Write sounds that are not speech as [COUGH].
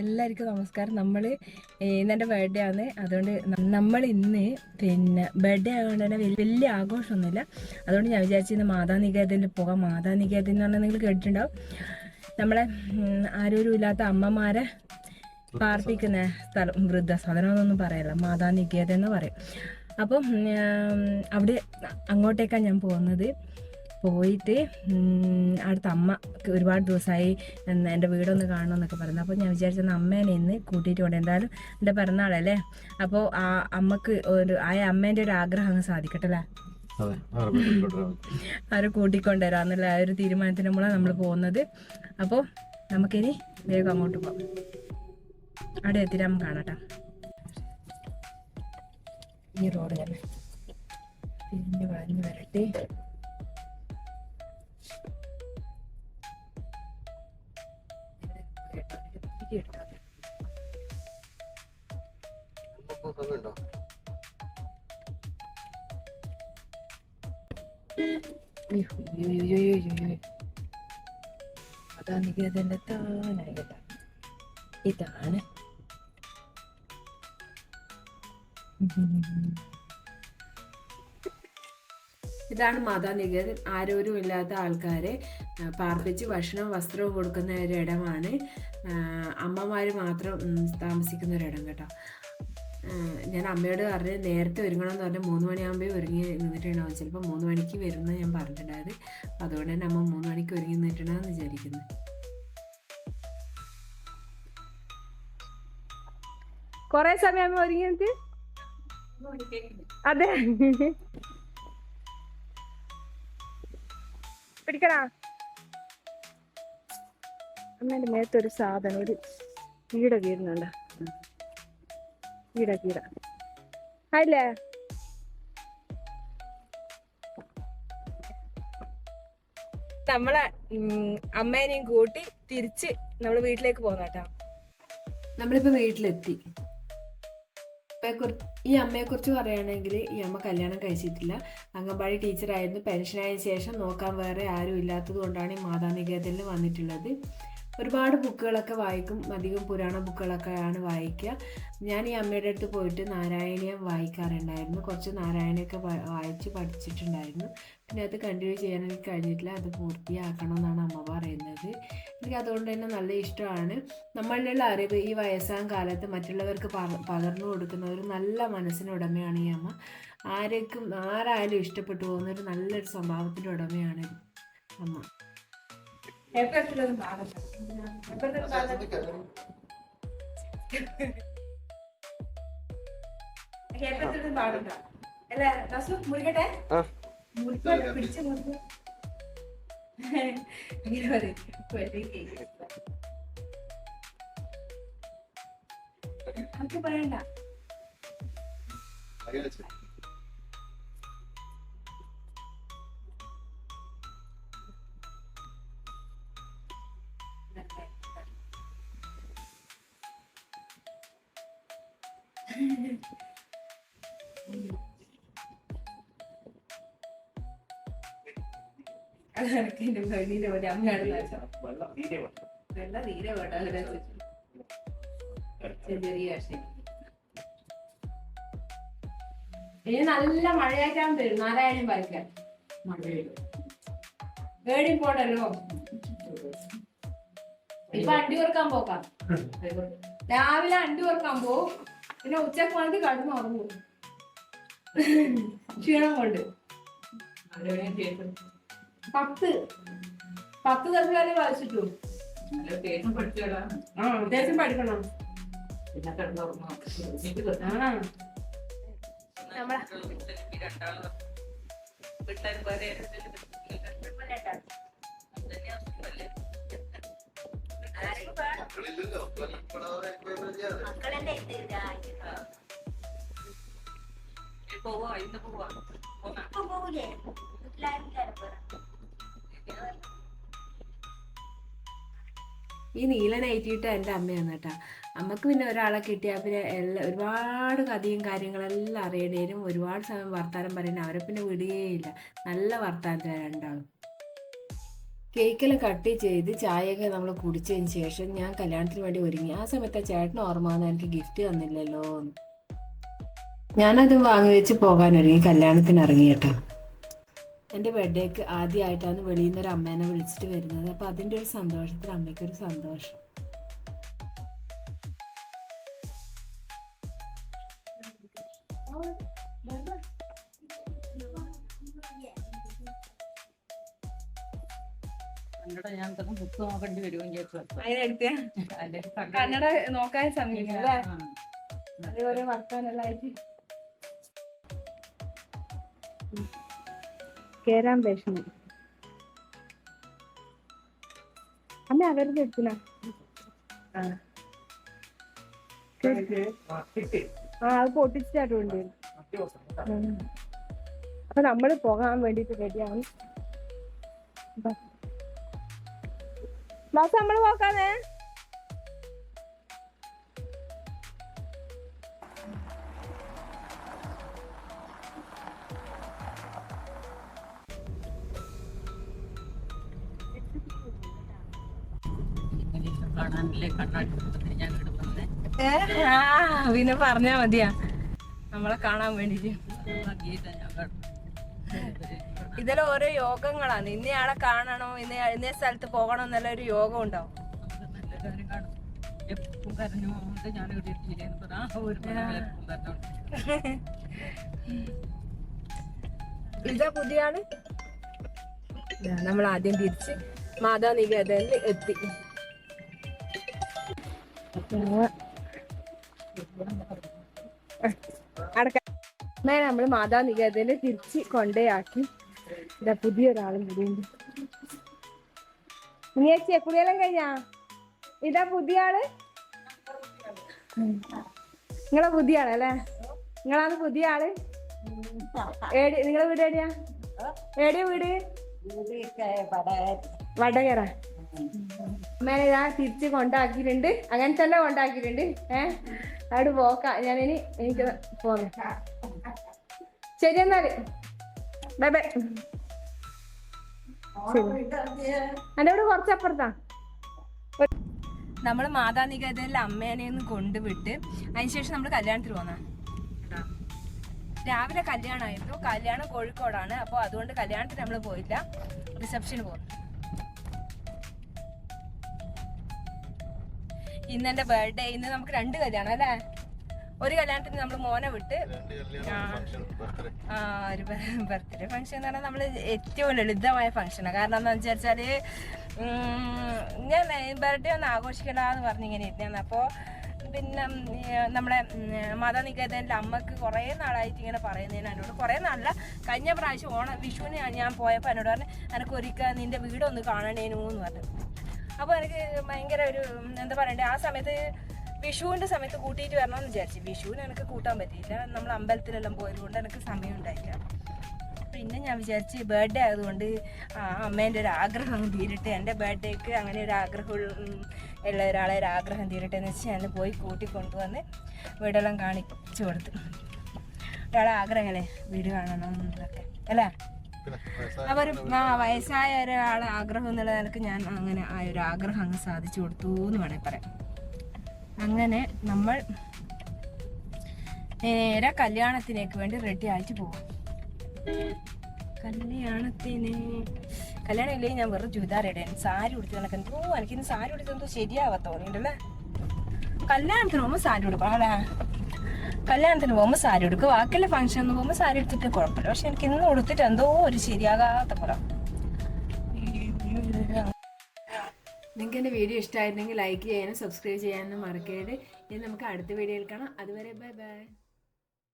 എല്ലാവർക്കും നമസ്കാരം. നമ്മൾ ഇന്ന് എന്റെ ബർത്ത്ഡേ ആണ്. അതുകൊണ്ട് നമ്മൾ ഇന്ന് പിന്നെ ബർത്ത്ഡേ ആയതുകൊണ്ട് തന്നെ വലിയ വലിയ ആഘോഷമൊന്നുമില്ല. അതുകൊണ്ട് ഞാൻ വിചാരിച്ചു ഇന്ന് മാതാനികേതനിൽ പോകാം. മാതാനികേതൻ എന്ന് പറഞ്ഞാൽ നിങ്ങൾ കേട്ടിട്ടുണ്ടാവും. നമ്മളെ ആരോരും ഇല്ലാത്ത അമ്മമാരെ പാർപ്പിക്കുന്ന സ്ഥലം വൃദ്ധസദനം എന്നൊന്നും പറയല്ല. മാതാനികേതൻ എന്ന് പറയും. അപ്പം അവിടെ അങ്ങോട്ടേക്കാണ് ഞാൻ പോകുന്നത്. പോയിട്ട് അടുത്ത അവിടുത്തെ അമ്മ ഒരുപാട് ദിവസമായി എന്റെ വീടൊന്ന് കാണണം എന്നൊക്കെ പറഞ്ഞു. അപ്പോൾ ഞാൻ വിചാരിച്ചത് അമ്മേനെ ഇന്ന് കൂട്ടിയിട്ട് കൊണ്ട് എന്തായാലും എന്റെ പിറന്നാളല്ലേ അപ്പോൾ ആ അമ്മയ്ക്ക് ഒരു ആ അമ്മേന്റെ ഒരു ആഗ്രഹം അങ്ങ് സാധിക്കട്ടെ അല്ലേ? അതെ ആറുപേരുണ്ടോ? അവരെ കൂട്ടിക്കൊണ്ടുവരാന്നുള്ള ആ ഒരു തീരുമാനത്തിന് നമ്മളാണ് നമ്മൾ പോകുന്നത്. അപ്പോൾ നമുക്കിനി വേഗം അങ്ങോട്ട് പോകാം. അവിടെ എത്തിയിട്ട് നമുക്ക് കാണാട്ടോ ഈ റോഡ് തന്നെ. തിരിഞ്ഞ് വളഞ്ഞ് വരട്ടെ. അപ്പൊ സമയമുണ്ടോ? അതാ നികേതന്റെ താനായി കേട്ടോ ഇതാണ് മാതാനികേതൻ ആരോരും ഇല്ലാത്ത ആൾക്കാരെ പാർപ്പിച്ച് ഭക്ഷണവും വസ്ത്രവും കൊടുക്കുന്ന ഒരിടമാണ് അമ്മമാർ മാത്രം താമസിക്കുന്ന ഒരിടം കേട്ടോ. ഞാൻ അമ്മയോട് പറഞ്ഞ് നേരത്തെ ഒരുങ്ങണമെന്ന് പറഞ്ഞാൽ മൂന്ന് മണിയാകുമ്പോൾ ഒരുങ്ങി നിന്നിട്ടുണ്ടാവും. ചിലപ്പോൾ മൂന്ന് മണിക്ക് വരുമെന്ന് ഞാൻ പറഞ്ഞിട്ടുണ്ടായത്. അതുകൊണ്ട് തന്നെ അമ്മ മൂന്ന് മണിക്ക് ഒരുങ്ങി നിന്നിട്ടുണ്ടെന്ന് വിചാരിക്കുന്നു. കൊറേ സമയം ഒരുങ്ങിയിട്ട് അതെ. പിടിക്കടാ. അമ്മേന്റെ മേത്തൊരു സാധനം ഒരു കീട കീടുന്നുണ്ട് കീട കീട. അല്ലേ? നമ്മളെ അമ്മേനെയും കൂട്ടി തിരിച്ച് നമ്മൾ വീട്ടിലേക്ക് പോകുന്ന കേട്ടോ നമ്മളിപ്പോ വീട്ടിലെത്തി. അമ്മയെക്കുറി- ഈ അമ്മയെ കുറിച്ച് പറയുകയാണെങ്കിൽ ഈ അമ്മ കല്യാണം കഴിച്ചിട്ടില്ല. അംഗൻവാടി ടീച്ചറായിരുന്നു. പെൻഷനായ ശേഷം നോക്കാൻ വേറെ ആരും ഇല്ലാത്തത് കൊണ്ടാണ് ഈ മാതാനികേതനിൽ വന്നിട്ടുള്ളത്. ഒരുപാട് ബുക്കുകളൊക്കെ വായിക്കും. അധികം പുരാണ ബുക്കുകളൊക്കെയാണ് വായിക്കുക. ഞാൻ ഈ അമ്മയുടെ അടുത്ത് പോയിട്ട് നാരായണീയം വായിക്കാറുണ്ടായിരുന്നു. കുറച്ച് നാരായണയൊക്കെ വായിച്ച് പഠിച്ചിട്ടുണ്ടായിരുന്നു. പിന്നെ അത് കണ്ടിന്യൂ ചെയ്യാൻ എനിക്ക് കഴിഞ്ഞിട്ടില്ല. അത് പൂർത്തിയാക്കണം എന്നാണ് അമ്മ പറയുന്നത്. എനിക്ക് അതുകൊണ്ട് തന്നെ നല്ല ഇഷ്ടമാണ്. നമ്മളിലുള്ള അറിവ് ഈ വയസ്സാം കാലത്ത് മറ്റുള്ളവർക്ക് പക- പകർന്നു കൊടുക്കുന്ന ഒരു നല്ല മനസ്സിന് ഉടമയാണ് ഈ അമ്മ. ആരേക്കും ആരായാലും ഇഷ്ടപ്പെട്ടു പോകുന്ന ഒരു നല്ലൊരു സ്വഭാവത്തിന്റെ ഉടമയാണ് അമ്മ. മുറിക്കട്ടെ ആ. മുറിക്കട്ടെ പിടിച്ച് മുറിക്കും ഇങ്ങനെ പറയും നമുക്ക് പറയണ്ട അമ്മയാണ് വെള്ളം തീരെ വേണ്ട. ചെറിയ ഇനി നല്ല മഴയായിട്ടാ തരും നാരായണൻ വായിക്കാൻ. വേടിയും പോടല്ലോ ഇപ്പൊ അണ്ടി കൊടുക്കാൻ പോക്കാം. രാവിലെ അണ്ടി കൊടുക്കാൻ പോവും. പിന്നെ ഉച്ചയ്ക്ക് വന്നിട്ട് കടന്ന് ഉറങ്ങും. ക്ഷീണം കൊണ്ട്. പത്ത്. പത്ത് ദിവസം വായിച്ചിട്ടു. ആ അത്യാവശ്യം പഠിക്കണം. നമ്മളെ മക്കളില്ലല്ലോ. ഈ നീല നൈറ്റിയിട്ട് എന്റെ അമ്മയാണ് കേട്ടോ. അമ്മയ്ക്ക് പിന്നെ ഒരാളെ കിട്ടിയാൽ പിന്നെ എല്ലാ ഒരുപാട് കഥയും കാര്യങ്ങളെല്ലാം അറിയണേനും ഒരുപാട് സമയം വർത്താനം പറയണേ അവരെ പിന്നെ വിടുകയില്ല നല്ല വർത്താനത്തിലാണ് രണ്ടാളും. കേക്കെല്ലാം കട്ട് ചെയ്ത് ചായയൊക്കെ നമ്മൾ കുടിച്ചതിന് ശേഷം ഞാൻ കല്യാണത്തിന് വേണ്ടി ഒരുങ്ങി. ആ സമയത്ത് ചേട്ടൻ ഓർമ്മ വന്നാൽ എനിക്ക് ഗിഫ്റ്റ് തന്നില്ലല്ലോ. ഞാനത് വാങ്ങി വെച്ച് പോകാൻ ഒരുങ്ങി. കല്യാണത്തിന് ഇറങ്ങി എന്റെ ബർത്ത്ഡേക്ക് ആദ്യമായിട്ടാണ് വെളിയിൽ നിന്ന് ഒരു അമ്മേനെ വിളിച്ചിട്ട് വരുന്നത്. അപ്പോൾ അതിന്റെ ഒരു സന്തോഷത്തിൽ അമ്മയ്ക്കൊരു സന്തോഷം. കന്നഡ ഞാൻ ബുക്ക് നോക്കേണ്ടി അതിനെടുത്ത് അല്ലെങ്കിൽ കന്നഡ നോക്കാൻ സമയം അതേപോലെ വർക്കാനെല്ലാം ആയിട്ട്. അമ്മ അവരുടെ എടുത്തിന ആ. അത് പൊട്ടിച്ചിട്ടുണ്ട് അപ്പൊ നമ്മൾ പോകാൻ വേണ്ടിട്ട് റെഡിയാണ് ക്ലാസ് നമ്മൾ പോക്കാന്നേ പിന്നെ പറഞ്ഞാ മതിയാ. നമ്മളെ കാണാൻ വേണ്ടിട്ട്. ഇതിൽ ഓരോ യോഗങ്ങളാണ്. ഇന്നയാളെ കാണണോ? ഇന്ന ഇന്ന സ്ഥലത്ത് പോകണം എന്നുള്ള ഒരു യോഗം ഉണ്ടാവും [LAUGHS] ഇതാ പുതിയ ആൾ നമ്മൾ ആദ്യം തിരിച്ച് മാതാ നികേതനിൽ എത്തി. അടക്ക നമ്മൾ നമ്മൾ മാതാ നികേതനെ തിരിച്ച് കൊണ്ടേയാക്കി ഇതാ പുതിയൊരാളും കൂടിയുണ്ട് നീ കുളിയെല്ലാം കഴിഞ്ഞാ? ഇതാ പുതിയ ആൾ നിങ്ങളെ പുതിയ ആളല്ലേ നിങ്ങളാണ് പുതിയ ആൾ നിങ്ങളെ വീട് എവിടെയാ? എവിടെയാ വീട്? വടകര. അമ്മേനെ ഞാൻ തിരിച്ച് കൊണ്ടാക്കിയിട്ടുണ്ട്. അങ്ങനെ തന്നെ കൊണ്ടാക്കിയിട്ടുണ്ട്. ഏ? അവിടെ പോക്ക. ഞാനിനി എനിക്ക് പോന്നെ ശരി എന്നാൽ. Bye bye. എന്റെ ഇവിടെ കുറച്ചപ്പുറത്താ. നമ്മൾ മാതാനികേതനിലെ അമ്മേനെ ഒന്ന് കൊണ്ടുവിട്ട് അതിനുശേഷം നമ്മൾ കല്യാണത്തിന് പോന്നാ. രാവിലെ കല്യാണമായിരുന്നു. കല്യാണം കോഴിക്കോടാണ്. അപ്പോൾ അതുകൊണ്ട് കല്യാണത്തിന് നമ്മൾ പോയില്ല. റിസപ്ഷന് പോകുന്നു ഇന്നെന്റെ ബർത്ത്ഡേ ഇന്ന് നമുക്ക് രണ്ട് കല്യാണം അല്ലേ? ഒരു കല്യാണത്തിന് നമ്മൾ മോനെ വിട്ട് ആ, ഒരു ബർത്ത്ഡേ ഫംഗ്ഷൻ എന്ന് പറഞ്ഞാൽ നമ്മൾ ഏറ്റവും ലളിതമായ ഫംഗ്ഷനാണ് കാരണം എന്താണെന്ന് വിചാരിച്ചാൽ ഞാൻ ബർത്ത്ഡേ ഒന്ന് ആഘോഷിക്കണ്ട എന്ന് പറഞ്ഞ് ഇങ്ങനെ ഇരുന്നാണ് അപ്പോൾ പിന്നെ നമ്മളെ നമ്മുടെ മാതാനികേതന്റെ അമ്മയ്ക്ക് കുറേ നാളായിട്ട് ഇങ്ങനെ പറയുന്നതിന് എന്നോട്. കുറേ നാളല്ല കഴിഞ്ഞ പ്രാവശ്യം ഓണ വിഷുവിന് ഞാൻ- ഞാൻ പോയപ്പോൾ എന്നോട് പറഞ്ഞു എനിക്ക് ഒരിക്കൽ നിന്റെ വീടൊന്ന് കാണണേനു എന്ന് പറഞ്ഞു. അപ്പോൾ എനിക്ക് ഭയങ്കര ഒരു എന്താ പറയണ്ടേ ആ സമയത്ത് വിഷുവിന്റെ സമയത്ത് കൂട്ടിയിട്ട് വരണമെന്ന് വിചാരിച്ചു. വിഷുവിന് എനിക്ക് കൂട്ടാൻ പറ്റിയില്ല. നമ്മൾ അമ്പലത്തിലെല്ലാം പോയതുകൊണ്ട് എനിക്ക് സമയം ഉണ്ടായില്ല പിന്നെ ഞാൻ വിചാരിച്ച് ബർത്ത്ഡേ ആയതുകൊണ്ട് ആ അമ്മേന്റെ ഒരു ആഗ്രഹം തീരട്ടെ. എന്റെ ബർത്ത്ഡേക്ക് അങ്ങനെ ഒരു ആഗ്രഹം ഉള്ള- ഒരാളെ ഒരു ആഗ്രഹം തീരട്ടെ എന്ന് വെച്ച് ഞാൻ പോയി കൂട്ടി കൊണ്ടുവന്ന് വീടെല്ലാം കാണിച്ചു കൊടുത്തു. ഒരാളെ ആഗ്രഹമല്ലേ വീട് കാണണം എന്നൊക്കെ അല്ലേ അപ്പൊ ഒരു ആ വയസ്സായ ഒരാളെ ആഗ്രഹം എന്നുള്ള നിലയ്ക്ക് ഞാൻ അങ്ങനെ ആ ഒരു ആഗ്രഹം അങ്ങ് സാധിച്ചു കൊടുത്തു എന്ന് വേണമെങ്കിൽ പറയാം. അങ്ങനെ നമ്മൾ നേരെ കല്യാണത്തിനേക്ക് വേണ്ടി റെഡി ആയിട്ട് പോകും കല്യാണത്തിന് കല്യാണം ഇല്ലെങ്കിൽ ഞാൻ വെറുതെ ചുരിദാർ ഇടാൻ. സാരി ഉടുത്ത് നടക്കാൻ. എന്തോ എനിക്കിന്ന് സാരി ഉടുത്ത് എന്തോ ശരിയാവാ തോന്നിയിട്ടല്ലേ കല്യാണത്തിന് പോകുമ്പോൾ സാരി ഉടുക്കും അല്ലേ? കല്യാണത്തിന് പോകുമ്പോൾ സാരി ഉടുക്കും. ബാക്കിയുള്ള ഫംഗ്ഷൻ ഒന്നും പോകുമ്പോൾ സാരി എടുത്തിട്ട് കുഴപ്പമില്ല. പക്ഷെ എനിക്ക് ഇന്ന് ഉടുത്തിട്ട് എന്തോ ഒരു ശരിയാകാത്ത പോലെ നിങ്ങൾക്ക് എന്റെ വീഡിയോ ഇഷ്ടമായിരുന്നെങ്കിൽ ലൈക്ക് ചെയ്യാനും സബ്സ്ക്രൈബ് ചെയ്യാനും മറക്കരുത്. ഇനി നമുക്ക് അടുത്ത വീഡിയോയിൽ കാണാം. അതുവരെ ബൈ ബൈ